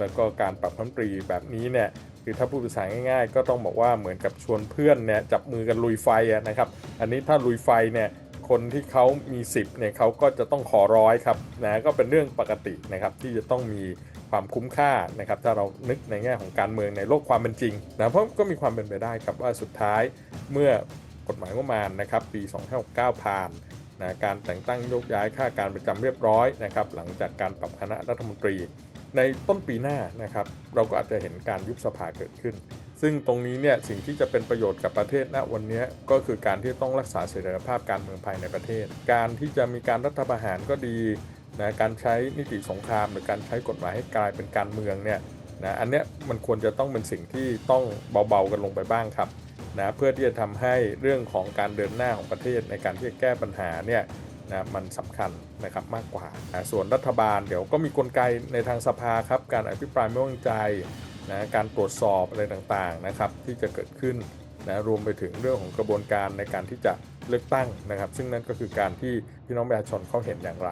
แล้วก็การปรับพันตรีแบบนี้เนี่ยคือถ้าพูดภาษาง่ายๆ ก็ต้องบอกว่าเหมือนกับชวนเพื่อนเนี่ยจับมือกันลุยไฟนะครับ อันนี้ถ้าลุยไฟเนี่ยคนที่เขามี 10เนี่ยเขาก็จะต้องขอร้อยครับนะก็เป็นเรื่องปกตินะครับที่จะต้องมีความคุ้มค่านะครับถ้าเรานึกในแง่ของการเมืองในโลกความเป็นจริงนะเพราะก็มีความเป็นไปได้ครับว่าสุดท้ายเมื่อกฎหมายงบประมาณนะครับปี 2569 ผ่านนะการแต่งตั้งโยกย้ายข้าการประจำเรียบร้อยนะครับหลังจากการปรับคณะรัฐมนตรี ในต้นปีหน้านะครับเราก็อาจจะเห็นการยุบสภาเกิดขึ้น ซึ่งตรงนี้เนี่ยสิ่งที่จะเป็นประโยชน์กับประเทศณวันนี้ก็คือการที่ต้องรักษาเสถียรภาพการเมืองภายในประเทศ การที่จะมีการรัฐประหารก็ดีนะการใช้นิติสงคราม หรือการใช้กฎหมายให้กลายเป็นการเมืองเนี่ยนะอันเนี้ยมันควรจะต้องเป็นสิ่งที่ต้องเบาๆกันลงไปบ้างครับนะเพื่อที่จะทำให้เรื่องของการเดินหน้าของประเทศในการที่จะแก้ปัญหาเนี่ย นะมันสำคัญนะครับมากกว่านะส่วนรัฐบาลเดี๋ยวก็มีกลไกในทางสภาครับ การอภิปรายไม่ไว้วางใจนะการตรวจสอบอะไรต่างๆนะครับที่จะเกิดขึ้นนะรวมไปถึงเรื่องของกระบวนการในการที่จะเลือกตั้งนะครับ ซึ่งนั่นก็คือการที่พี่น้องประชาชนเขาเห็นอย่างไร